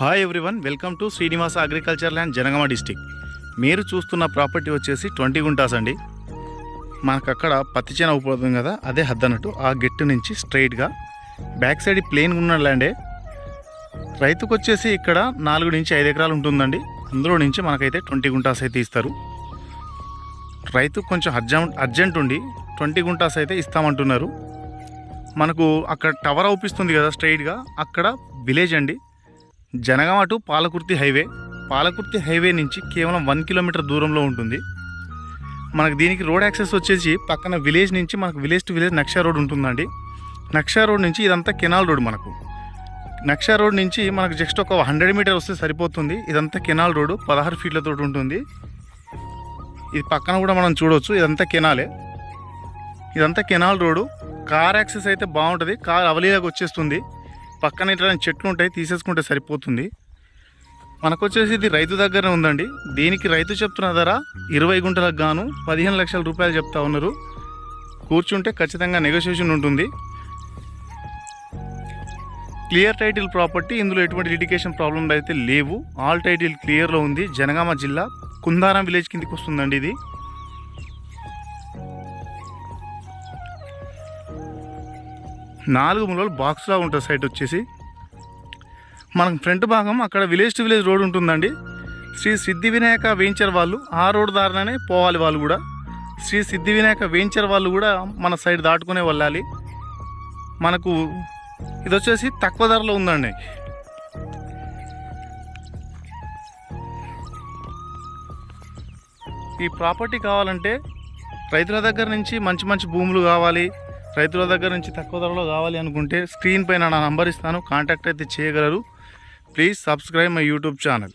Hi everyone welcome to Srinivasa agriculture land Jangaon district మీరు చూస్తున్న property వచ్చేసి twenty guntas అండి. మనకు అక్కడ పత్తి చేన అవుతుంది కదా అదే హద్దు ఆ గెట్టు నుంచి స్ట్రైట్గా బ్యాక్ సైడ్ ప్లేన్ ఉన్న ల్యాండే రైతుకు వచ్చేసి ఇక్కడ నాలుగు నుంచి ఐదు ఎకరాలు ఉంటుందండి. అందులో నుంచి మనకైతే ట్వంటీ గుంటాస్ అయితే ఇస్తారు. రైతు కొంచెం అర్జెంట్ అర్జెంట్ ఉండి ట్వంటీ గుంటాస్ అయితే ఇస్తామంటున్నారు. మనకు అక్కడ టవర్ అవుపిస్తుంది కదా స్ట్రైట్గా అక్కడ విలేజ్ అండి. Jangaon to Palakurthi highway. Palakurthi highway నుంచి కేవలం వన్ కిలోమీటర్ దూరంలో ఉంటుంది. మనకు దీనికి రోడ్ యాక్సెస్ వచ్చేసి పక్కన విలేజ్ నుంచి మనకు విలేజ్ టు విలేజ్ నక్షా రోడ్ ఉంటుందండి. నక్షా రోడ్ నుంచి ఇదంతా కెనాల్ రోడ్ మనకు. నక్షా రోడ్ నుంచి మనకు జస్ట్ ఒక హండ్రెడ్ మీటర్ వస్తే సరిపోతుంది. ఇదంతా కెనాల్ రోడ్ పదహారు ఫీట్లతో ఉంటుంది. ఇది పక్కన కూడా మనం చూడవచ్చు ఇదంతా కెనాలే. ఇదంతా కెనాల్ రోడ్డు కార్ యాక్సెస్ అయితే బాగుంటుంది. కార్ అవలీలాగా వచ్చేస్తుంది. పక్కన ఇట్లా చెట్లు ఉంటాయి తీసేసుకుంటే సరిపోతుంది. మనకు వచ్చేసి ఇది రైతు దగ్గర ఉందండి. దీనికి రైతు చెప్తున్న ధర ఇరవై గుంటలకు గాను పదిహేను లక్షల రూపాయలు చెప్తా ఉన్నారు. కూర్చుంటే ఖచ్చితంగా నెగోషియేషన్ ఉంటుంది. క్లియర్ టైటిల్ ప్రాపర్టీ ఇందులో ఎటువంటి లిటికేషన్ ప్రాబ్లం అయితే లేవు. ఆల్ టైటిల్ క్లియర్లో ఉంది. జనగామ జిల్లా కుందారం విలేజ్ కిందికి వస్తుందండి ఇది. నాలుగు మూలలు బాక్స్లా ఉంటుంది సైట్ వచ్చేసి. మనకు ఫ్రంట్ భాగం అక్కడ విలేజ్ టు విలేజ్ రోడ్ ఉంటుందండి. శ్రీ సిద్ధి వినాయక వెంచర్ వాళ్ళు ఆ రోడ్ దారిలోనే పోవాలి వాళ్ళు కూడా. శ్రీ సిద్ధి వినాయక వెంచర్ వాళ్ళు కూడా మన సైడ్ దాటుకునే వెళ్ళాలి. మనకు ఇది వచ్చేసి తక్కువ ధరలో ఉందండి. ఈ ప్రాపర్టీ కావాలంటే రైతుల దగ్గర నుంచి మంచి మంచి భూములు కావాలి. రైతుల దగ్గర నుంచి తక్కువ ధరలో కావాలి అనుకుంటే స్క్రీన్ పైన నా నంబర్ ఇస్తాను. కాంటాక్ట్ అయితే చేయగలరు. Please subscribe my YouTube channel.